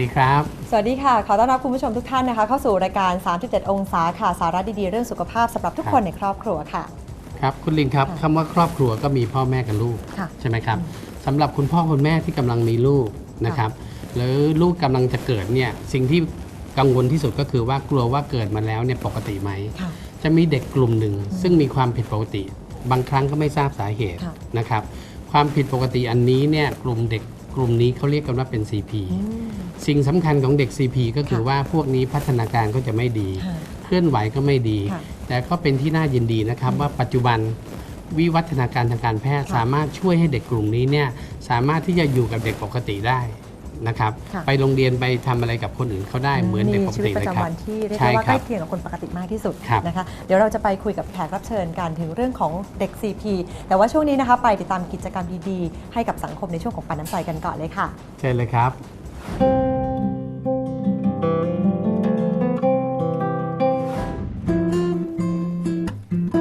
ดีครับ สวัสดีค่ะ ขอต้อนรับคุณผู้ชมทุกท่านนะคะ เข้าสู่รายการ 37 องศาค่ะ สาระดีๆ เรื่องสุขภาพสำหรับทุกคนในครอบครัวค่ะ ครับ คุณลินครับค่ะคำว่าครอบครัวก็มีพ่อแม่กับลูกค่ะใช่ไหมครับสำหรับคุณพ่อคุณแม่ที่กำลังมีลูกนะครับ หรือลูกกำลังจะเกิดเนี่ย สิ่งที่กังวลที่สุดก็คือว่ากลัวว่าเกิดมาแล้วเนี่ยปกติไหมค่ะจะมีเด็กกลุ่มหนึ่งซึ่งมีความผิดปกติ บางครั้งก็ไม่ทราบสาเหตุค่ะนะครับ ความผิดปกติอันนี้เนี่ยกลุ่มเด็ก กลุ่มนี้เขาเรียกกันว่าเป็น CP อืมสิ่งสำคัญของเด็ก CP ก็คือค่ะว่าพวกนี้พัฒนาการก็จะไม่ดี ค่ะเคลื่อนไหวก็ไม่ดี ค่ะแต่ก็เป็นที่น่ายินดีนะครับ ว่าปัจจุบันวิวัฒนาการทางการแพทย์ค่ะสามารถช่วยให้เด็กกลุ่มนี้เนี่ยสามารถที่จะอยู่กับเด็กปกติได้ นะครับค่ะไปโรงเรียนไปทำอะไรกับคนอื่นเขาได้เหมือนเด็กปกชีวิติตปเลยระครัจำบวันที่เรียกใช่ได้ว่าคใกรัล้บเคียงกับคนปกติมากที่สุดครับนะคะ เดี๋ยวเราจะไปคุยกับแขกรับเชิญกันถึงเรื่องของเด็ก CP แต่ว่าช่วงนี้นะคะไปติดตามกิจกรรมดีๆ ให้กับสังคมในช่วงของปันน้ำใจกันก่อนเลยค่ะ เชิญเลยครับ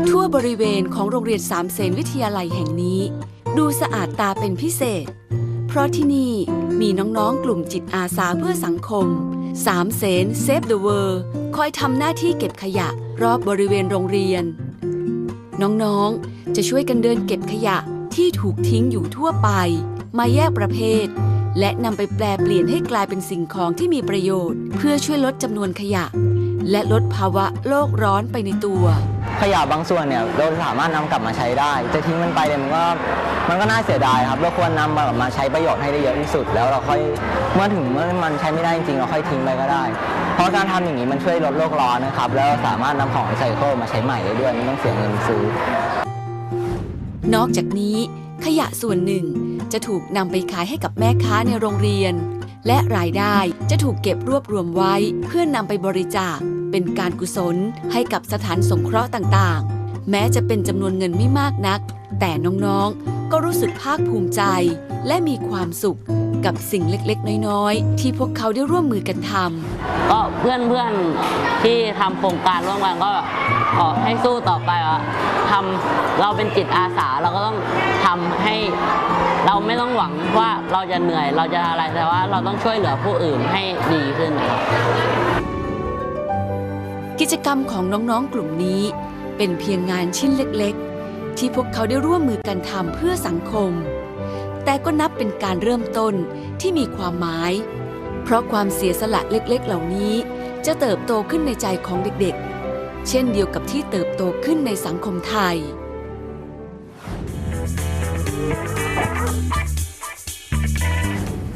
ทั่วบริเวณของโรงเรียนสามเสนวิทยาลัยแห่งนี้ ดูสะอาดตาเป็นพิเศษเพ ราะที่นี่มีน้องๆ กลุ่มจิตอาสาเพื่อสังคมสามเสนเซฟเดอะเวิร์คอยทำหน้าที่เก็บขยะรอบบริเวณโรงเรียน น้องๆ จะช่วยกันเดินเก็บขยะที่ถูกทิ้งอยู่ทั่วไป มาแยกประเภท และนำไปแปลเปลี่ยนให้กลายเป็นสิ่งของที่มีประโยชน์ เพื่อช่วยลดจำนวนขยะ และลดภาวะโลกร้อนไปในตัว ขยะบางส่วนเนี่ยเราสามารถนำกลับมาใช้ได้ จะทิ้งมันไปเนี่ยมันก็ มันก็น่าเสียดายครับเราควรนำมันมาใช้ประโยชน์ให้ได้เยอะที่สุด แล้วเราค่อยเมื่อถึงเมื่อมันใช้ไม่ได้จริงเราค่อยทิ้งไปก็ได้ เพราะการทำอย่างนี้มันช่วยลดโลกร้อนนะครับแล้วสามารถนำของรีไซเคิลมาใช้ใหม่ได้ด้วยไม่ต้องเสียเงินซื้อ นอกจากนี้ขยะส่วนหนึ่งจะถูกนำไปขายให้กับแม่ค้าในโรงเรียน และรายได้จะถูกเก็บรวบรวมไว้เพื่อนนำไปบริจาคเป็นการกุศลให้กับสถานสงเคราะห์ต่างๆ แม้จะเป็นจำนวนเงินไม่มากนัก แต่น้องๆ ก็รู้สึกภาคภูมิใจ และมีความสุขกับสิ่งเล็กๆ น้อยๆ ที่พวกเขาได้ร่วมมือกันทำก็เพื่อนๆที่ทำโครงการร่วมกันก็ขอให้สู้ต่อไปว่าทำเราเป็นจิตอาสาเราก็ต้องทำให้เราไม่ต้องหวังว่าเราจะเหนื่อยเราจะอะไรแต่ว่าเราต้องช่วยเหลือผู้อื่นให้ดีขึ้นครับกิจกรรมของน้องๆกลุ่มนี้ เป็นเพียงงานชิ้นเล็กๆ ที่พวกเขาได้ร่วมมือกันทำเพื่อสังคม แต่ก็นับเป็นการเริ่มต้นที่มีความหมาย เพราะความเสียสละเล็กๆ เหล่านี้จะเติบโตขึ้นในใจของเด็กๆ เช่นเดียวกับที่เติบโตขึ้นในสังคมไทย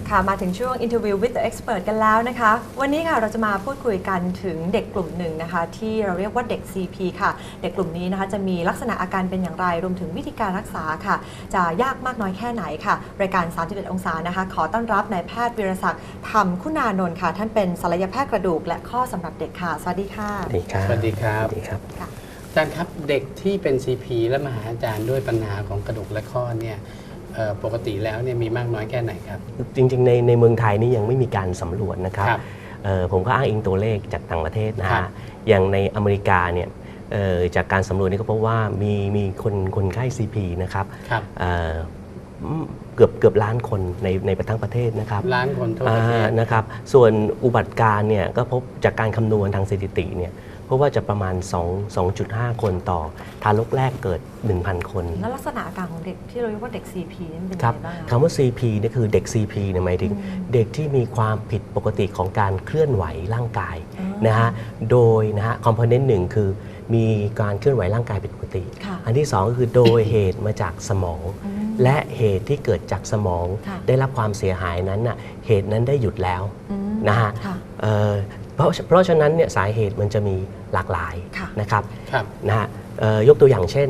ค่ะมาถึงช่วง Interview with the Expert กันแล้วนะคะ วันนี้ค่ะเราจะมาพูดคุยกันถึงเด็กกลุ่มหนึ่งนะคะ ที่เราเรียกว่าเด็ก CP ค่ะ เด็กกลุ่มนี้นะคะจะมีลักษณะอาการเป็นอย่างไร รวมถึงวิธีการรักษาค่ะ จะยากมากน้อยแค่ไหนค่ะ รายการ 31 องศานะคะ ขอต้อนรับนายแพทย์วิรศักดิ์ธรรมคุณานนท์ค่ะ ท่านเป็นศัลยแพทย์กระดูก และข้อสำหรับเด็กค่ะ สวัสดีค่ะสวัสดีครับสวัสดีครับสวัสดีครับอาจารย์ครับเด็กที่เป็น CP และมาหาอาจารย์ด้วยปัญหาของกระดูกและข้อเนี่ยเอ่อ ปกติแล้วเนี่ยมีมากน้อยแค่ไหนครับ จริงๆ ในในเมืองไทยนี่ยังไม่มีการสำรวจนะครับครับเอ่อผมก็อ้างอิงตัวเลขจากต่างประเทศนะครัฮะบอย่างในอเมริกาเนี่ยเอ่อจากการสำรวจนี่ก็พบว่ามีมีคนคนไข้ CP นะครับครับเอ่ออืมเกือบเกือบล้านคนในในทั้งประเทศนะครับล้านคนทั่วประเทศอ่านะครับ ส่วนอุบัติการเนี่ยก็พบจากการคำนวณทางสถิติเนี่ย พบว่าจะประมาณ 2 2.5 คนต่อ ทารกแรกเกิด 1,000 คน แล้วลักษณะอาการของเด็กที่เราเรียกว่าเด็ก CP นี่เป็นคยัรังบไงบ้างคำว่า CP นี่คือเด็ก CP เนี่ยหมายถึงอืมเด็กที่มีความผิดปกติของการเคลื่อนไหวร่างกายอ๋อนะฮะโดยนะฮะคอมโพเนนต์หนึ่งคือมีการเคลื่อนไหวร่างกายผิดปกติค่ะอันที่สองก็คือโดยเหตุมาจากสมองอืมและเหตุที่เกิดจากสมองค่ะได้รับความเสียหายนั้นน่ะเหตุนั้นได้หยุดแล้วอืมนะฮะค่ะ เอ่อเพราะเพราะฉะนั้นเนี่ยสาเหตุมันจะมีหลากหลายค่ะนะครับครับนะฮะเอ่อยกตัวอย่างเช่น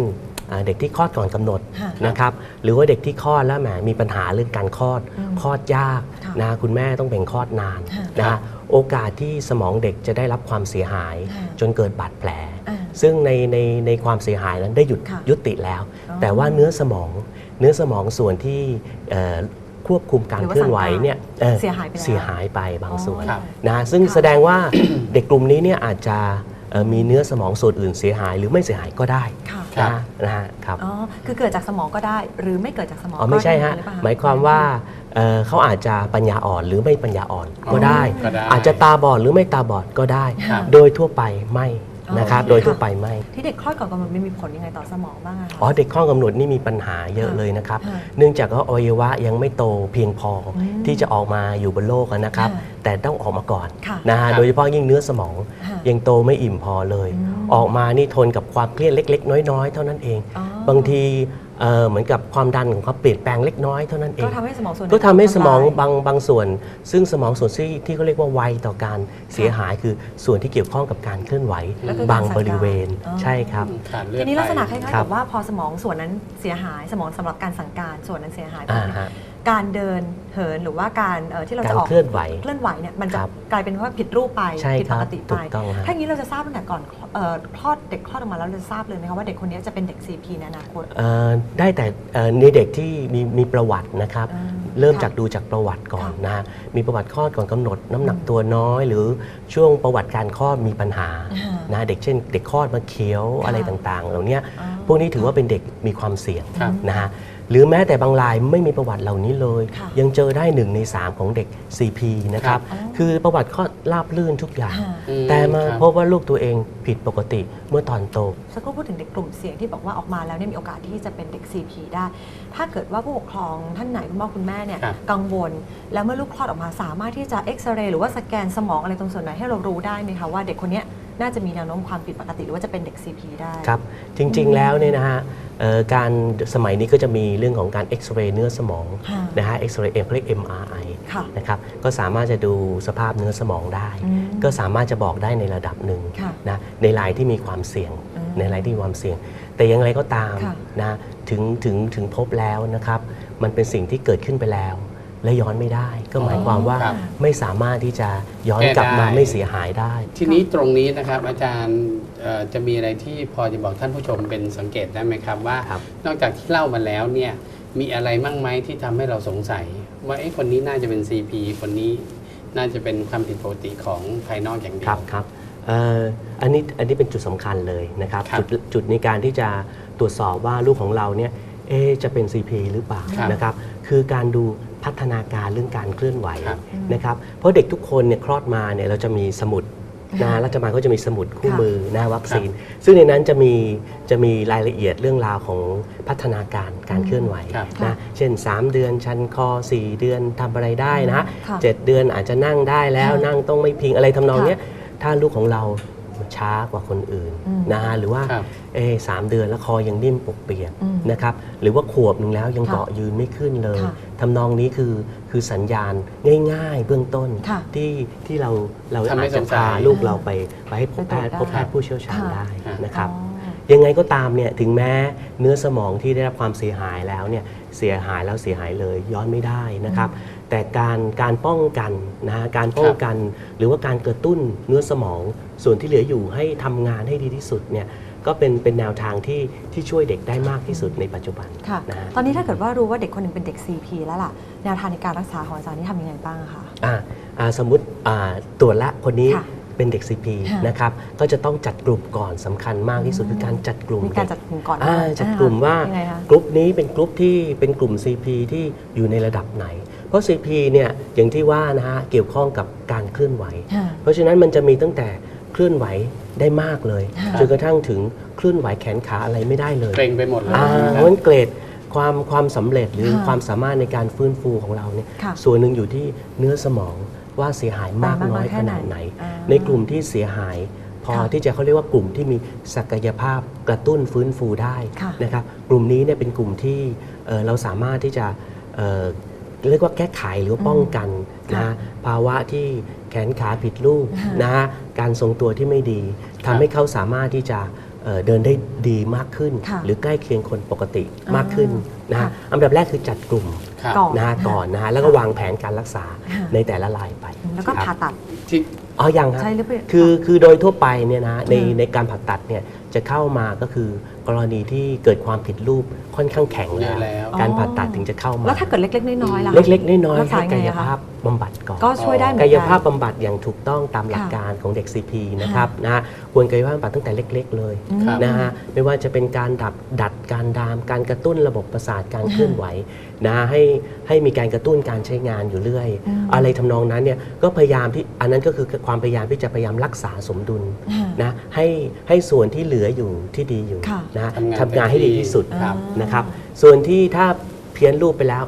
อ่าเด็กที่คลอดก่อนกำหนดค่ะนะครับหรือว่าเด็กที่คลอดแล้วแหมมีปัญหาเรื่องการคลอดอืมคลอดยากค่ะนะคุณแม่ต้องเป็นคลอดนานค่ะนะครัฮะบโอกาสที่สมองเด็กจะได้รับความเสียหายค่ะจนเกิดบาดแผลอ่าซึ่งในในในความเสียหายนั้นได้หยุดค่ะยุติแล้วอ๋อแต่ว่าเนื้อสมองเนื้อสมองส่วนที่เอ่อ ควบคุมการหรือว่าเคลื่อนไหวสั่งการเนี่ยอ่อเสียหายไปแล้วเสียหายไปบางส่วนอ๋อครับนะฮะซึ่งค่ะแสดงว่าเด็กกลุ่มนี้เนี่ยอาจจะเอ่อมีเนื้อสมองส่วนอื่นเสียหายหรือไม่เสียหายก็ได้ค่ะครับนะนะฮะครับอ๋อคือเกิดจากสมองก็ได้ หรือไม่เกิดจากสมองอ๋อไม่ใช่ฮะก็ด้รือเปล่หมายความว่าเอ่อเขาอาจจะปัญญาอ่อนหรือไม่ปัญญาอ่อนก็ได้ก็ได้อาจจะตาบอดหรือไม่ตาบอดก็ได้ครับโดยทั่วไปไม่ นะครับอ๋อโดยทั่วไปไม่ ที่เด็กคลอดก่อนกำหนดมันมีผลยังไงต่อสมองบ้างอะคะ อ๋อเด็กข้อกำหนดนี่มีปัญหาเยอะเลยนะครับ ค่ะเนื่องจากว่าอวัยวะยังไม่โตเพียงพออมที่จะออกมาอยู่บนโลกอะนะครับ ค่ะแต่ต้องออกมาก่อนค่ะนะฮะครับโดยเฉพาะยิ่งเนื้อสมองค่ะยังโตไม่อิ่มพอเลย อืมออกมานี่ทนกับความเครียดเล็ก ๆ น้อย ๆ เท่านั้นเอง อ๋อบางที เอ่อเหมือนกับความดันของเขาเปลี่ยนแปลงเล็กน้อยเท่านั้นเอก็งทำให้สมองส่วนก็ทำให้สมองทำลายบางบางส่วน ซึ่งสมองส่วนที่ที่เขาเรียกว่าไวต่อการเสียหายคือส่วนที่เกี่ยวข้องกับการเคลื่อนไหวแล้วก็บางการสั่งบริเวณการอ๋อใช่ครับ ขาดเลือดทีนี้ลักษณะคไป ล้ายๆครักับบว่าพอสมองส่วนนั้นเสียหาย สมองสำหรับการสั่งการส่วนนั้นเสียหายไปอ่าเนี่ยฮะ การเดินเหินหรือว่าการเอ่อที่เราการจะออกเคลื่อนไหวเคลื่อนไหวเนี่ยมันจะครับกลายเป็นว่าผิดรูปไปใช่ผิดครัปบกติถูไปกต้องฮะถ้าอย่างนี้เราจะทราบตั้งแต่ก่อนเอ่อคลอดเด็กคลอดออกมาแล้วเราจะทราบเลยไหมคะว่าเด็กคนนี้จะเป็นเด็ก CP ในอนาคตเอ่อได้แต่เอ่อในเด็กที่มีมีประวัตินะครับอ่าเริ่มค่ะจากดูจากประวัติก่อนค่ะนะฮะมีประวัติคลอดก่อนกำหนด น้ำหนักอืมตัวน้อย หรือช่วงประวัติการคลอดมีปัญหาอ่านนะเด็กเช่น เด็กคลอดมาเขียวค่ะอะไรต่างๆ เหล่าเนี้ยอ๋อพวกนี้ถือว่าเป็นเด็กมีความเสี่ยงครับนะฮะ หรือแม้แต่บางรายไม่มีประวัติเหล่านี้เลย ค่ะยังเจอได้หนึ่งใน 3 ของเด็ก CP นะครับอ๋อ คือประวัติคลอดราบลื่นทุกอย่างอ่าอืมแต่มาครับ พบว่าลูกตัวเองผิดปกติเมื่อตอนโตสักครู่พูดถึงเด็กกลุ่มเสี่ยงที่บอกว่าออกมาแล้วเนี่ยมีโอกาสที่จะเป็นเด็ก CP ได้ ถ้าเกิดว่าผู้ปกครองท่านไหนคุณพ่อคุณแม่เนี่ยครับ กังวล แล้วเมื่อลูกคลอดออกมาสามารถที่จะเอ็กซเรย์หรือว่าสแกนสมองอะไรตรงส่วนไหนให้เรารู้ได้ไหมคะว่าเด็กคนเนี้ย น่าจะมีแนวโน้มความผิดปกติ หรือว่าจะเป็นเด็ก CP ได้ครับจริงๆแล้วเนี่ยนะฮะเอ่อการสมัยนี้ก็จะมีเรื่องของการเอ็กซเรย์เนื้อสมองค่ะ นะฮะเอ็กซเรย์เอ็มเรียก MRI ค่ะนะครับก็สามารถจะดูสภาพเนื้อสมองได้ อืม ก็สามารถจะบอกได้ในระดับหนึ่งค่ะนะในรายที่มีความเสี่ยงอืมในรายที่มีความเสี่ยง แต่อย่างไรก็ตามค่ะ นะถึงถึงถึงพบแล้วนะครับ มันเป็นสิ่งที่เกิดขึ้นไปแล้ว และย้อนไม่ได้ ก็หมายความว่าครับ ไม่สามารถที่จะย้อนแก้กลับมาได้ไม่เสียหายได้ ทีนี้ตรงนี้นะครับอาจารย์เอ่อจะมีอะไรที่พอจะบอกท่านผู้ชมเป็นสังเกตได้ไหมครับว่า ครับ นอกจากที่เล่ามาแล้วเนี่ยมีอะไรมั่งไหมที่ทำให้เราสงสัย ว่าไอ้คนนี้น่าจะเป็น CP คนนี้น่าจะเป็นความผิดปกติของภายนอกอย่างเดีครัว บครับเอ่ออันนี้อันนี้เป็นจุดสำคัญเลยนะครับครับจุดจุดในการที่จะตรวจสอบว่าลูกของเราเนี่ยเอ๊ะจะเป็น CP หรือเปล่าครับ นะครับ คือการดู พัฒนาการเรื่องการเคลื่อนไหวครับนะครับเพราะเด็กทุกคนเนี่ยคลอดมาเนี่ยเราจะมีสมุดนะรัฐบาลก็จะมีสมุดคู่ค่ะมือหน้าวัคซีน ซึ่งในนั้นจะมีจะมีรายละเอียดเรื่องราวของพัฒนาการการเคลื่อนไหวครับนะเช่น 3 เดือนชันคอ 4 เดือนทำอะไรได้นะฮะค่ะเจ็ดเดือนอาจจะนั่งได้แล้วค่ะนั่งต้องไม่พิงอะไรทำนองค่ะเนี้ยถ้าลูกของเรา ช้ากว่าคนอื่นอืมนะฮะหรือว่าครับ เอะสามเดือนแล้วคอยังนิ่มปกเปียกอืมนะครับหรือว่าขวบหนึ่งแล้วยังค่ะเกาะยืนไม่ขึ้นเลยค่ะทำนองนี้คือคือสัญญาณง่าย ๆ เบื้องต้นค่ะที่ที่เราเราทำให้อาจจะสงสัยพาลูกเราไปไปให้พบไปแพตรวจทย์ได้ พบแพทย์ผู้เชี่ยวชาญค่ะได้ค่ะ นะครับ อ๋อ ยังไงก็ตามเนี่ยถึงแม้เนื้อสมองที่ได้รับความเสียหายแล้วเนี่ยเสียหายแล้วเสียหายเลยย้อนไม่ได้นะครับ แต่การการป้องกันนะฮะการป้องกัน หรือว่าการกระตุ้นเนื้อสมอง ส่วนที่เหลืออยู่ให้ทำงานให้ดีที่สุดเนี่ยก็เป็นเป็นแนวทางที่ที่ช่วยเด็กได้มากที่สุดในปัจจุบันค่ะนะฮะตอนนี้ถ้าเกิดว่ารู้ว่าเด็กคนหนึ่งเป็นเด็ก CP แล้วล่ะ แนวทางในการรักษาของอาจารย์นี่ทำยังไงบ้างอะคะอ่าอ่าสมมุติอ่าตรวจละคนนี้ค่ะเป็นเด็ก CP ค่ะนะครับก็จะต้องจัดกลุ่มก่อนสำคัญมากที่สุดคือการจัดกลุ่มมีการเด็จัดกลุ่มก่อนอ่าด้วยจัดกลุ่มว่ายังไงคะกลุ่มนี้เป็นกลุ่มที่เป็นกลุ่ม CP ที่อยู่ในระดับไหน เพราะ CP เนี่ยอย่างที่ว่านะฮะเกี่ยวข้องกับการเคลื่อนไหว ค่ะ เพราะฉะนั้นมันจะมีตั้งแต่เคลื่อนไหวได้มากเลยค่ะ จนกระทั่งถึงเคลื่อนไหวแขนขาอะไรไม่ได้เลยเกรงไปหมดเลยอ่าใช่ไหมเพคราะรับฉะนั้นเกรดความความสำเร็จหรือค่ะความสามารถในการฟื้นฟูของเราเนี่ยค่ะส่วนหนึ่งอยู่ที่เนื้อสมองว่าเสียหายมากมากน้น้ออยยแค่ขไหนนาดไหนอ่าในกลุ่มที่เสียหาย พอค่ะที่จะเขาเรียกว่ากลุ่มที่มีศักยภาพกระตุ้นฟื้นฟูได้ค่ะ นะครับกลุ่มนี้เนี่ยเป็นกลุ่มที่เอ่อเราสามารถที่จะเอ่อ เรียกว่าแก้ไขหรือว่าป้องกันค่ะนะภาวะที่แขนขาผิดรูปค่ะนะฮะการทรงตัวที่ไม่ดีครัทำบให้เขาสามารถที่จะเอ่อเดินได้ดีมากขึ้น ค่ะหรือใกล้เคียงคนปกติมากขึ้นนะค่ะฮะอันดับแรกคือจัดกลุ่มครับก่อน นะฮะก่อนนะฮะแล้วก็วางแผนการรักษาค่ะ ในแต่ละรายไปแล้วก็ครับผ่าตัด ที่ อ๋อยังครับ ใช่หรือเปล่า คือคือโดยทั่วไปเนี่ยนะในอืมในการผ่าตัดเนี่ยจะเข้ามาก็คือกรณีที่เกิดความผิดรูปค่อนข้างแข็งเยอะแล้แล้ววการผ่าตัดถึงจะเข้ามา แล้วถ้าเกิดเล็ก ๆ น้อยๆล่ะ เล็ก ๆ น้อยรัๆษาให้ไงกายอะคะ ภาพบำบัดก่อน ก็ช่วยได้เหมือนกากันยภาพบำบัดอย่างถูกต้องตามหลักค่ะการของเด็ก CP นะครับนะฮะควรกายภาพบำบัดตั้งแต่เล็ก ๆ เลยครับ นะฮะไม่ว่าจะเป็นการดับดัดการดาม การกระตุ้นระบบประสาทการเคลื่อนไหวนะฮะให้ให้มีการกระตุ้นการใช้งานอยู่เรื่อย อืม อะไรทำนองนั้นเนี่ยก็พยายามที่อันนั้นก็คือความพยายามที่จะพยายามรักษาสมดุล ค่ะ นะให้ให้ส่วนที่เหลืออยู่ที่ดีอยู่ค่ะ นะทำงานทำงานให้ดีที่สุดครับ นะครับ ส่วนที่ถ้าเพี้ยนรูปไปแล้ว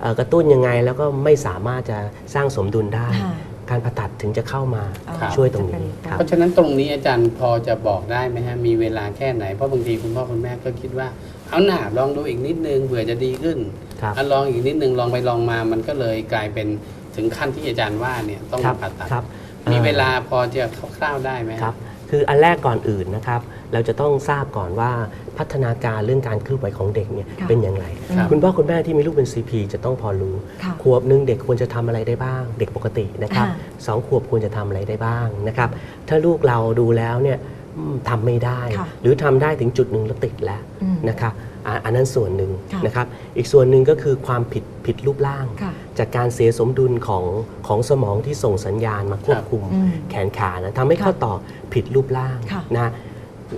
เอ่อกระตุ้นยังไงแล้วก็ไม่สามารถจะสร้างสมดุลได้ ค่ะการผ่าตัดถึงจะเข้ามาครับ ช่วยตรงนี้ครับเพราะฉะนั้นตรงนี้อาจารย์พอจะบอกได้ไหมฮะ มีเวลาแค่ไหน เพราะบางทีคุณพ่อคุณแม่ก็คิดว่า เอาหน่าลองดูอีกนิดนึงเผื่อจะดีขึ้นครับอะลองอีกนิดนึงลองไปลองมามันก็เลยกลายเป็นถึงขั้นที่อาจารย์ว่าเนี่ยต้องครัมาบผ่าตัด ครับมีอ่อเวลาพอจะคร่าวๆได้ไหมฮะ ครับ คืออันแรกก่อนอื่นนะครับ เราจะต้องทราบก่อนว่าพัฒนาการเรื่องการเคลื่อนไหวของเด็กเนี่ยค่ะเป็นอย่างไรครับคุณพ่อคุณแม่ที่มีลูกเป็น CP จะต้องพอรู้ค่ะขวบหนึ่งเด็กควรจะทำอะไรได้บ้าง เด็กปกตินะครับอ่าสองขวบควรจะทำอะไรได้บ้างนะครับ ถ้าลูกเราดูแล้วเนี่ยอืมทำไม่ได้ค่ะหรือทำได้ถึงจุดหนึ่งแล้วติดแล้วอืมนะครับ อ่าอันนั้นส่วนหนึ่งค่ะนะครับอีกส่วนหนึ่งก็คือความผิดผิดรูปร่างค่ะจากการเสียสมดุลของของสมองที่ส่งสัญญาณมาควบคุมอืมแขนขานะทำให้ข้อต่อผิดรูปร่างค่ะนะ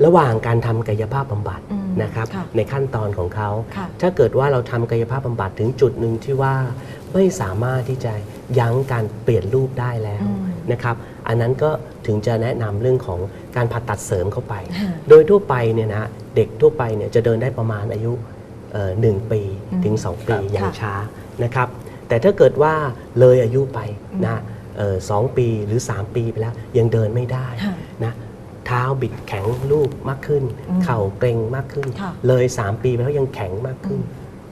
ระหว่างการทำกายภาพบำบัดอืมนะครับค่ะในขั้นตอนของเขาค่ะถ้าเกิดว่าเราทำกายภาพบำบัดถึงจุดหนึ่งที่ว่าไม่สามารถที่จะยั้งการเปลี่ยนรูปได้แล้วอืมนะครับอันนั้นก็ถึงจะแนะนำเรื่องของการผ่าตัดเสริมเข้าไปค่ะโดยทั่วไปเนี่ยนะ เด็กทั่วไปเนี่ยจะเดินได้ประมาณอายุเอ่อหนึ่งปีอืมถึง 2 ปีครับอย่างค่ะช้านะครับ แต่ถ้าเกิดว่าเลยอายุไปนะเอ่อสองปีหรือ 3 ปีไปแล้ว ยังเดินไม่ได้ค่ะนะเท้าบิดแข็งลูกมากขึ้นอืมเข่าเกร็งมากขึ้นค่ะเลย 3 ปีไปแล้วยังแข็งมากขึ้น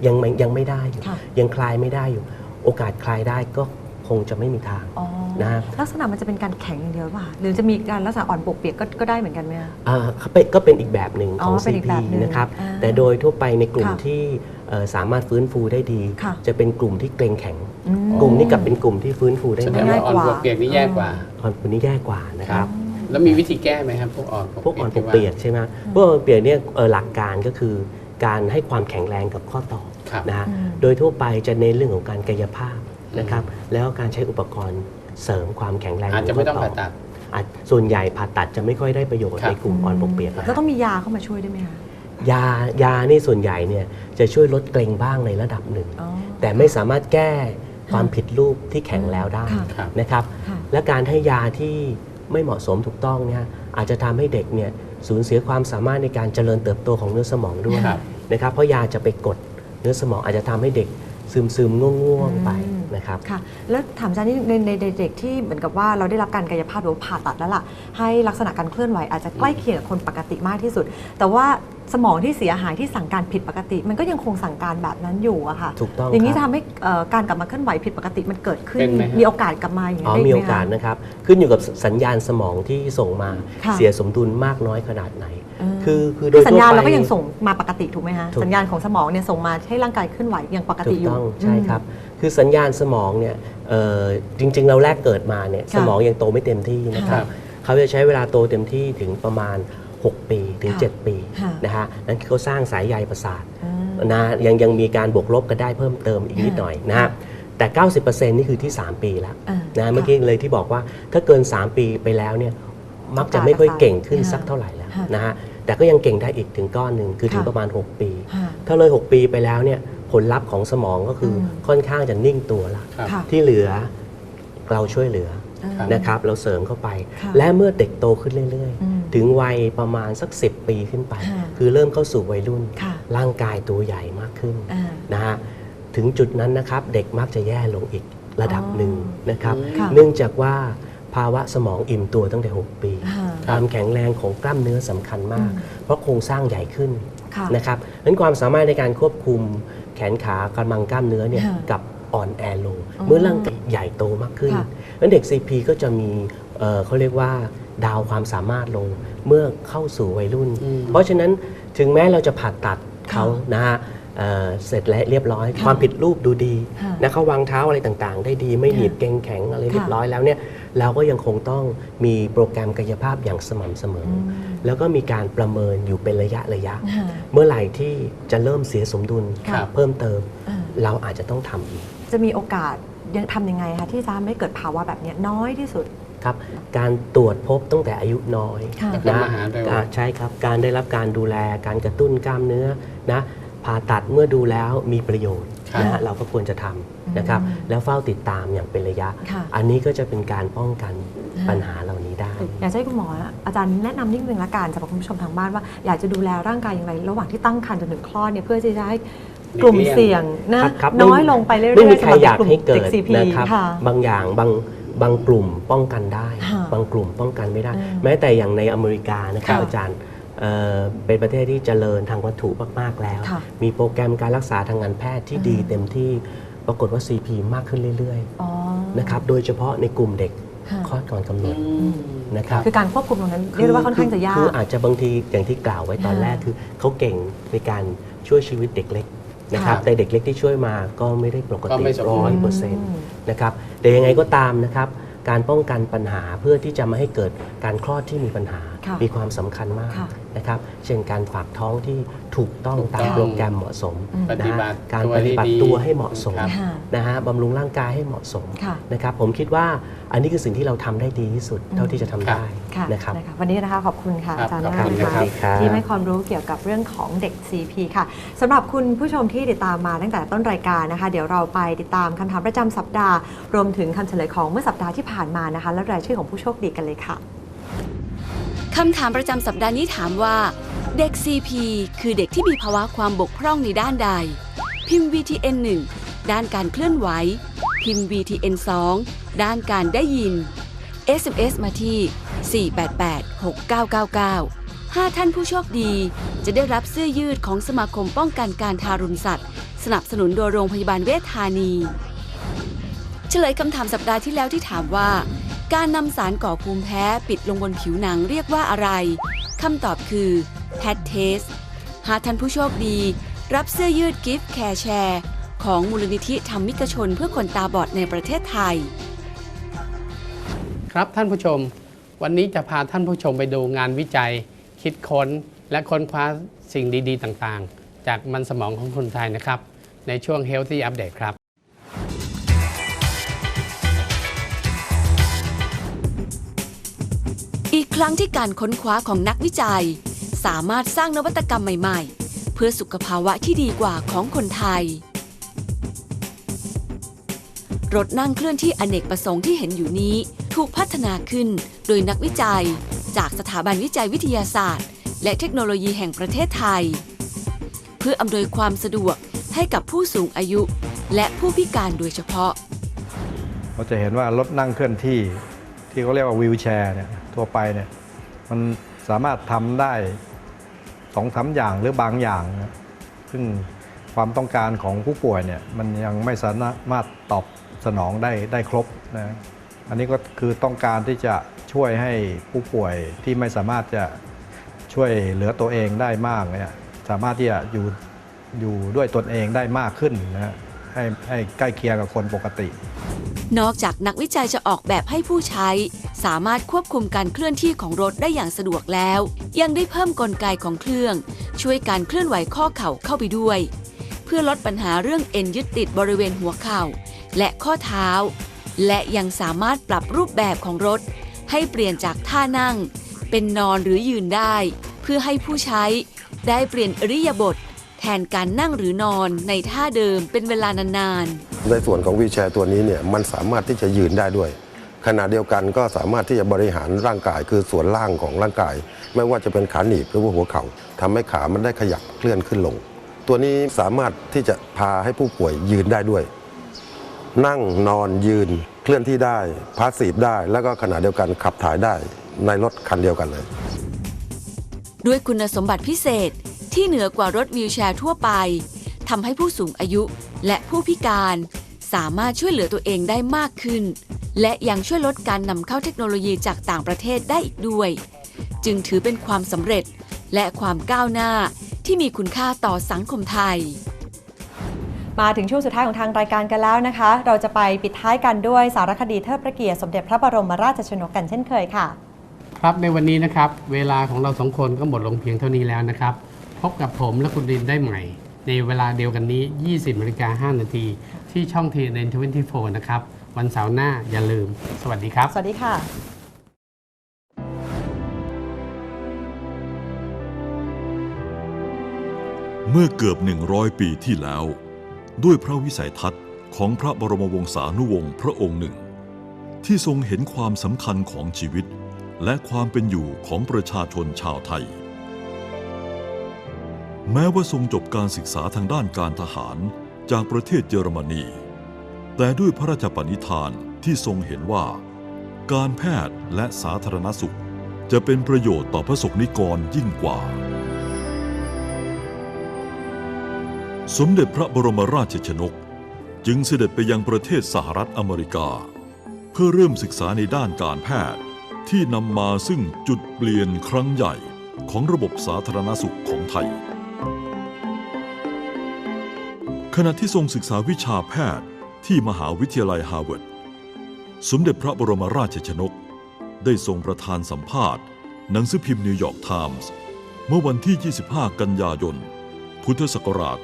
ยังไม่ยังไม่ได้อยู่ค่ะยังคลายไม่ได้อยู่ โอกาสคลายได้ก็ คงจะไม่มีทางอ๋อนะลักษณะมันจะเป็นการแข็งอย่างเดียวป่ะหรือจะมีการลักษณะอ่อนปวกเปียกก็ก็ได้เหมือนกันไหมคะอ่าเป็นก็เป็นอีกแบบหนึ่งอ๋ขอองเป็นอีก CP แบบหนึ่งนะครับอ่าแต่โดยทั่วไปในกลุ่มค่ะที่เอ่อสามารถฟื้นฟูได้ดีค่ะจะเป็นกลุ่มที่เกรงแข็งอืมกลุ่มนี้กับเป็นกลุ่มที่ฟื้นฟูได้แสดน้งอยว่าอ่อนง่ายกปว่าวกเปียกนี่แย่กว่าอ่อนกลุ่มนี้แย่กว่านะครับแล้วมีวิธีแก้ไหมครับพวกอ่อนปวกพวกอ่อนปที่วกว่าเปียกใช่ไหมพวกอ่อนปวกเปียกเนี่ยเอ่อหลักการก็คือการให้ความแข็งแรงกับข้อต่อครับนะฮะอืมโดยทั่วไปจะเน้นเรื่องของการกายภาพ นะครับแล้วการใช้อุปกรณ์เสริมความแข็งแรงอาจจะไม่ต้องผ่าตัดอาจส่วนใหญ่ผ่าตัดจะไม่ค่อยได้ประโยชน์ครับในกลุ่มอ่อนปวกเปียกนะแล้วฮะต้องมียาเข้ามาช่วยด้วยไหมคะยายานี่ส่วนใหญ่เนี่ยจะช่วยลดเกร็งบ้างในระดับหนึ่งอ๋อแต่ไม่สามารถแก้ความผิดรูปที่แข็งแล้วได้ค่ะครับนะครับค่ะและการให้ยาที่ไม่เหมาะสมถูกต้องเนี่ยอาจจะทำให้เด็กเนี่ยสูญเสียความสามารถในการเจริญเติบโตของเนื้อสมองด้วยครับนะครับเพราะยาจะไปกดเนื้อสมองอาจจะทำให้เด็ก ซึมซึมๆง่วงๆไปอืมนะครับค่ะแล้วถามอาจารย์นี่ในในในเด็กที่เหมือนกับว่าเราได้รับการกายภาพหรือว่าผ่าตัดแล้วล่ะ ให้ลักษณะการเคลื่อนไหวอาจจะใกล้เคียงกับคนปกติมากที่สุด แต่ว่าสมองที่เสียหายที่สั่งการผิดปกติ มันก็ยังคงสั่งการแบบนั้นอยู่อะค่ะถูกต้องอย่างนี้ครับทำให้เอ่อการกลับมาเคลื่อนไหวผิดปกติมันเกิดขึ้นเป็นไหมฮะมีโอกาสกลับมาอย่างอ๋นี้อได้มีไหโอกาสนะครับขึ้นอยู่กับสัญญาณสมองที่ส่งมาค่ะเสียสมดุลมากน้อยขนาดไหนอืม คือคือโดคืยอสัญทั่วญาณไปเราก็ยังส่งมาปกติถูกไหมคะถูกสัญญาณของสมองเนี่ยส่งมาให้ร่างกายเคลื่อนไหวอย่างปกถูติกอยู่ต้องใช่ครับ คือสัญญาณสมองเนี่ยเอ่อจริง ๆ เราแรกเกิดมาเนี่ยค่ะสมองยังโตไม่เต็มที่นะคครัรับบเขาจะใช้เวลาโตเต็มที่ถึงประมาณ 6 ปีถึงค่ะ7ปีค่ะนะฮะนั่นคือเขาสร้างสายใยประสาทอืมนะยังยังมีการบวกลบกันได้เพิ่มเติมอีกนิดหน่อยนะฮะแต่ 90%นี่คือที่ 3 ปีแล้วอ่านะเมื่อกี้เลยที่บอกว่าถ้าเกิน 3 ปีไปแล้วเนี่ยมักจะไม่ค่อยเก่งขึ้นสักเท่าไหร่แล้วค่ะ นะฮะแต่ก็ยังเก่งได้อีกถึงก้อนหนึ่งคือถึงค่ะประมาณ 6 ปีค่ะถ้าเลย 6 ปีไปแล้วเนี่ยผลลัพธ์ของสมองก็คืออมค่อนข้างจะนิ่งตัวละครับค่ะที่เหลือเราช่วยเหลือครับ นะครับเราเสริมเข้าไป ค่ะและเมื่อเด็กโตขึ้นเรื่อยอืมๆ ถึงวัยประมาณสัก 10 ปีขึ้นไป ค่ะคือเริ่มเข้าสู่วัยรุ่น ค่ะ ร่างกายตัวใหญ่มากขึ้น อ่า นะฮะถึงจุดนั้นนะครับเด็กมักจะแย่ลงอีกระดับหนึ่งนะครับ ค่ะเนื่องจากว่าภาวะสมองอิ่มตัวตั้งแต่ 6 ปี ค่ะ ความแข็งแรงของกล้ามเนื้อสำคัญมากอืมเพราะโครงสร้างใหญ่ขึ้นค่ะนะครับนั้นความสามารถในการควบคุมแขนขากำลังกล้ามเนื้อเนี่ยค่ะกับอ่อนแอลงอ๋อเมื่อร่างกายใหญ่โตมากขึ้นค่ะนั้นเด็ก CP ก็จะมีเอ่อเขาเรียกว่าดาวความสามารถลงเมื่อเข้าสู่วัยรุ่นอืมเพราะฉะนั้นถึงแม้เราจะผ่าตัดเขานะฮะ เอ่อเสร็จแล้วเรียบร้อยค่ะความผิดรูปดูดีค่ะนะเขาวางเท้าอะไรต่างๆ ได้ดีไม่หนีบค่ะเกรงแข็งอะไรเรียบค่ะร้อยแล้วเนี่ยเราก็ยังคงต้องมีโปรแกรมกายภาพอย่างสม่ำเสมอออืมแล้วก็มีการประเมินอยู่เป็นระยะระยะค่ะเมื่อไหร่ที่จะเริ่มเสียสมดุลครับเพิ่มเติมอ่าเราอาจจะต้องทำอีก จะมีโอกาสยังทำยังไงคะที่จะทำให้เกิดภาวะแบบเนี้ยน้อยที่สุดครับการตรวจพบตั้งแต่อายุน้อยค่ะแล้วก็มาหาเร็วอ่าใช่ครับ การได้รับการดูแลการกระตุ้นกล้ามเนื้อนะ ผ่าตัดเมื่อดูแล้วมีประโยชน์ครับนะฮะเราก็ควรจะทำนะครับอืมแล้วเฝ้าติดตามอย่างเป็นระยะ ค่ะ อันนี้ก็จะเป็นการป้องกันอ่าปัญหาเหล่านี้ได้ อยากจะให้คุณหมออาจารย์แนะนำนิดนึงละกันสำหรับคุณผู้ชมทางบ้านว่าอยากจะดูแลร่างกายอย่างไร ระหว่างที่ตั้งครรภ์จนถึงคลอดเนี่ยเพื่อที่จะให้กลุ่มเสี่ยงนะครับครับน้อยลงไปเรื่อยๆไม่มีใครสำบอยากกลุ่มให้เกิด็ด CP นะครับค่ะ บางอย่างบางบางกลุ่มป้องกันได้ ค่ะบางกลุ่มป้องกันไม่ได้ อืมแม้แต่อย่างในอเมริกานะครับค่ะอาจารย์ เอ่อเป็นประเทศที่เจริญทางวัตถุมาก ๆ แล้วค่ะมีโปรแกรมการรักษาทางการแพทย์ที่ดีอืมเต็มที่ปรากฏว่า CP มากขึ้นเรื่อยอ๋อๆนะครับโดยเฉพาะในกลุ่มเด็กค่ะคลอดก่อนกำหนดอืมนะครับคือการควบคุมตรงนั้นเรียกได้ว่าค่อนข้างจะยาคือกอาจจะบางทีอย่างที่กล่าวไว้ตอนค่ะแรกคือเขาเก่งในการช่วยชีวิตเด็กเล็กนะครับค่ะแต่เด็กเล็กที่ช่วยมาก็ไม่ได้ปกก็ติไม่สมบูร้รอยณ์เปอร์เซ็นต์นะครับแต่ยังไงก็ตามนะครับการป้องกันปัญหาเพื่อที่จะไม่ให้เกิดการคลอดที่มีปัญหาค่ะ มีความสำคัญมากค่ะนะครับ เช่นการฝากท้องที่ถูกต้องถูกต้ตาองมโปรแกรมเหมาะสมอืมปฏิบัตินะฮะการตัวปฏิบัติให้ดีตัวให้เหมาะสมครับ ค่ะ นะฮะบำรุงร่างกายให้เหมาะสมค่ะนะครับผมคิดว่าอันนี้คือสิ่งที่เราทำได้ดีที่สุดเท่าที่จะทำได้ค่ะนะครับ นะคะวันนี้นะคะขอบคุณค่ะครับอาจารย์ขอบมากคุณนะครัคะบที่ให้ความรู้เกี่ยวกับเรื่องของเด็ก CP ค่ะสำหรับคุณผู้ชมที่ติดตามมาตั้งแต่ต้นรายการนะคะ เดี๋ยวเราไปติดตามคำถามประจำสัปดาห์ รวมถึงคำเฉลยของเมื่อสัปดาห์ที่ผ่านมานะคะ และรายชื่อของผู้โชคดีกันเลยค่ะ คำถามประจำสัปดาห์นี้ถามว่า เด็ก CP คือเด็กที่มีภาวะความบกพร่องในด้านใด พิมพ์ VTN 1 ด้านการเคลื่อนไหว พิมพ์ VTN 2 ด้านการได้ยิน SMS มาที่ 488-6999 5 ท่านผู้โชคดี จะได้รับเสื้อยืดของสมาคมป้องกันการทารุณสัตว์ สนับสนุนโดยโรงพยาบาลเวชธานี เฉลยคำถามสัปดาห์ที่แล้วที่ถามว่า การนำสารก่อภูมิแพ้ปิดลงบนผิวหนังเรียกว่าอะไร คำตอบคือ แพทเทส หากท่านผู้โชคดี รับเสื้อยืดกิฟต์แคร์แชร์ของมูลนิธิธรรมิกชนเพื่อคนตาบอดในประเทศไทย ครับท่านผู้ชม วันนี้จะพาท่านผู้ชมไปดูงานวิจัย คิดค้น และค้นคว้าสิ่งดี ๆ ต่างๆ จากมันสมองของคนไทยนะครับ ในช่วง Healthy Update ครับ ครั้งที่การค้นคว้าของนักวิจัย สามารถสร้างนวัตกรรมใหม่ ๆ เพื่อสุขภาวะที่ดีกว่าของคนไทย รถนั่งเคลื่อนที่อเนกประสงค์ที่เห็นอยู่นี้ ถูกพัฒนาขึ้นโดยนักวิจัย จากสถาบันวิจัยวิทยาศาสตร์ และเทคโนโลยีแห่งประเทศไทย เพื่ออำนวยความสะดวกให้กับผู้สูงอายุ และผู้พิการโดยเฉพาะ เราจะเห็นว่ารถนั่งเคลื่อนที่ ที่เขาเรียกว่าวีลแชร์เนี่ยทั่วไปเนี่ยมันสามารถทำได้สองสามอย่างหรือบางอย่างนะซึ่งความต้องการของผู้ป่วยเนี่ยมันยังไม่สามารถตอบสนองได้ได้ครบนะอันนี้ก็คือต้องการที่จะช่วยให้ผู้ป่วยที่ไม่สามารถจะช่วยเหลือตัวเองได้มากเนี่ยสามารถที่จะอยู่อยู่ด้วยตนเองได้มากขึ้นนะให้ให้ใกล้เคียงกับคนปกติ นอกจากนักวิจัยจะออกแบบให้ผู้ใช้ สามารถควบคุมการเคลื่อนที่ของรถได้อย่างสะดวกแล้ว ยังได้เพิ่มกลไกของเครื่อง ช่วยการเคลื่อนไหวข้อเข่าเข้าไปด้วย เพื่อลดปัญหาเรื่องเอ็นยึดติดบริเวณหัวเข่า และข้อเท้า และยังสามารถปรับรูปแบบของรถ ให้เปลี่ยนจากท่านั่ง เป็นนอนหรือยืนได้ เพื่อให้ผู้ใช้ ได้เปลี่ยนอริยาบท แทนการนั่งหรือนอนในท่าเดิมเป็นเวลานานๆ ในส่วนของวีแชร์ตัวนี้เนี่ยมันสามารถที่จะยืนได้ด้วย ขณะเดียวกันก็สามารถที่จะบริหารร่างกายคือส่วนล่างของร่างกาย ไม่ว่าจะเป็นขาหนีบหรือว่าหัวเขา่าทำให้ขามันได้ขยับเคลื่อนขึ้นลง ตัวนี้สามารถที่จะพาให้ผู้ป่วยยืนได้ด้วย นั่งนอนยืนเคลื่อนที่ได้พาสซีฟได้ แล้วก็ขณะเดียวกันขับถ่ายได้ในรถคันเดียวกันเลย ด้วยคุณสมบัติพิเศษที่เหนือกว่ารถวีลแชร์ทั่วไป ทำให้ผู้สูงอายุและผู้พิการ สามารถช่วยเหลือตัวเองได้มากขึ้น และยังช่วยลดการนำเข้าเทคโนโลยีจากต่างประเทศได้อีกด้วย จึงถือเป็นความสำเร็จและความก้าวหน้าที่มีคุณค่าต่อสังคมไทยมาถึงช่วงสุดท้ายของทางรายการกันแล้วนะคะ เราจะไปปิดท้ายกันด้วยสารคดีเทิดพระเกียรติสมเด็จพระบรมราชชนกกันเช่นเคยค่ะ ครับในวันนี้นะครับ เวลาของเราสองคนก็หมดลงเพียงเท่านี้แล้วนะครับ พบกับผมและคุณดินได้ใหม่ ในเวลาเดียวกันนี้ 20นาฬิกา5นาที ที่ช่อง TNN 24 นะครับ วันเสาร์หน้าอย่าลืม สวัสดีครับ สวัสดีค่ะเมื่อเกือบ 100 ปีที่แล้ว ด้วยพระวิสัยทัศน์ของพระบรมวงศานุวงศ์พระองค์หนึ่ง ที่ทรงเห็นความสำคัญของชีวิต และความเป็นอยู่ของประชาชนชาวไทย แม้ว่าทรงจบการศึกษาทางด้านการทหารจากประเทศเยอรมนี แต่ด้วยพระราชปณิธานที่ทรงเห็นว่า การแพทย์และสาธารณสุข จะเป็นประโยชน์ต่อพระสงฆ์นิกรยิ่งกว่า สมเด็จพระบรมราชชนก จึงเสด็จไปยังประเทศสหรัฐอเมริกา เพื่อเริ่มศึกษาในด้านการแพทย์ที่นำมาซึ่งจุดเปลี่ยนครั้งใหญ่ของระบบสาธารณสุขของไทย ขณะที่ทรงศึกษาวิชาแพทย์ที่มหาวิทยาลัยฮาร์วาร์ด สมเด็จพระบรมราชชนก ได้ทรงประธานสัมภาษณ์ หนังสือพิมพ์นิวยอร์กไทมส์เมื่อวันที่ 25 กันยายน พุทธศักราช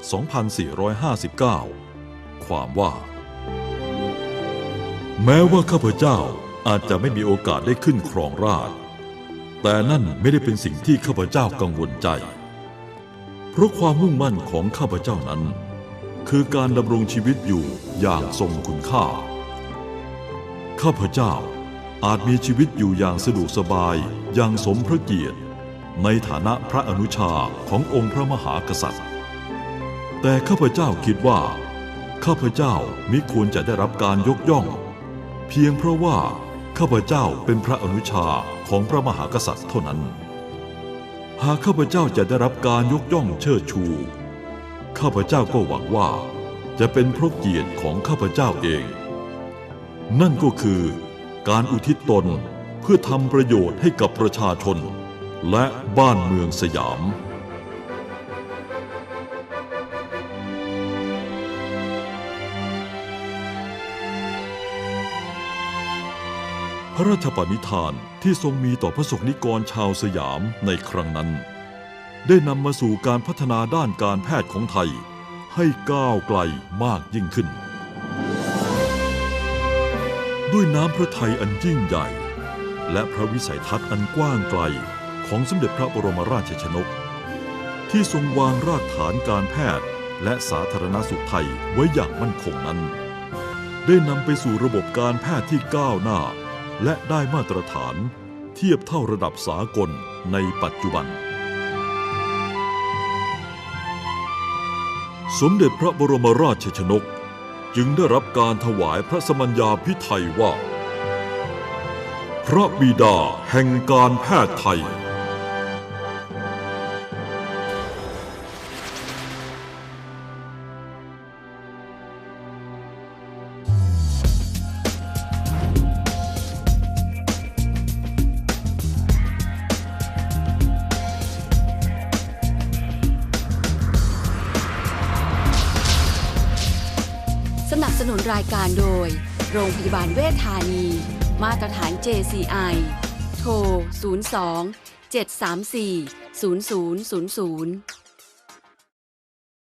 2459 ความว่า แม้ว่าข้าพเจ้าอาจจะไม่มีโอกาสได้ขึ้นครองราช แต่นั่นไม่ได้เป็นสิ่งที่ข้าพเจ้ากังวลใจ เพราะความมุ่งมั่นของข้าพเจ้านั้น คือการดำรงชีวิตอยู่อย่างทรงคุณค่า ข้าพเจ้าอาจมีชีวิตอยู่อย่างสะดวกสบายอย่างสมพระเกียรติ ในฐานะพระอนุชาขององค์พระมหากษัตริย์ แต่ข้าพเจ้าคิดว่า ข้าพเจ้ามิควรจะได้รับการยกย่อง เพียงเพราะว่าข้าพเจ้าเป็นพระอนุชาของพระมหากษัตริย์เท่านั้น หากข้าพเจ้าจะได้รับการยกย่องเชิดชู ข้าพเจ้าก็หวังว่า จะเป็นเพราะเกียรติของข้าพเจ้าเอง นั่นก็คือการอุทิศตนเพื่อทำประโยชน์ให้กับประชาชน และบ้านเมืองสยามพระราชปณิธานที่ทรงมีต่อพระสงฆ์นิกรชาวสยามในครั้งนั้น ได้นำมาสู่การพัฒนาด้านการแพทย์ของไทย ให้ก้าวไกลมากยิ่งขึ้น ด้วยน้ำพระทัยอันยิ่งใหญ่ และพระวิสัยทัศน์อันกว้างไกลของสมเด็จพระบรมราชชนก ที่ทรงวางรากฐานการแพทย์และสาธารณสุขไทยไว้อย่างมั่นคงนั้น ได้นำไปสู่ระบบการแพทย์ที่ก้าวหน้า และได้มาตรฐาน เทียบเท่าระดับสากลในปัจจุบัน สมเด็จพระบรมราชชนก จึงได้รับการถวายพระสมัญญาพิไทยว่า พระบิดาแห่งการแพทย์ไทย JCI โทร 02 734 0000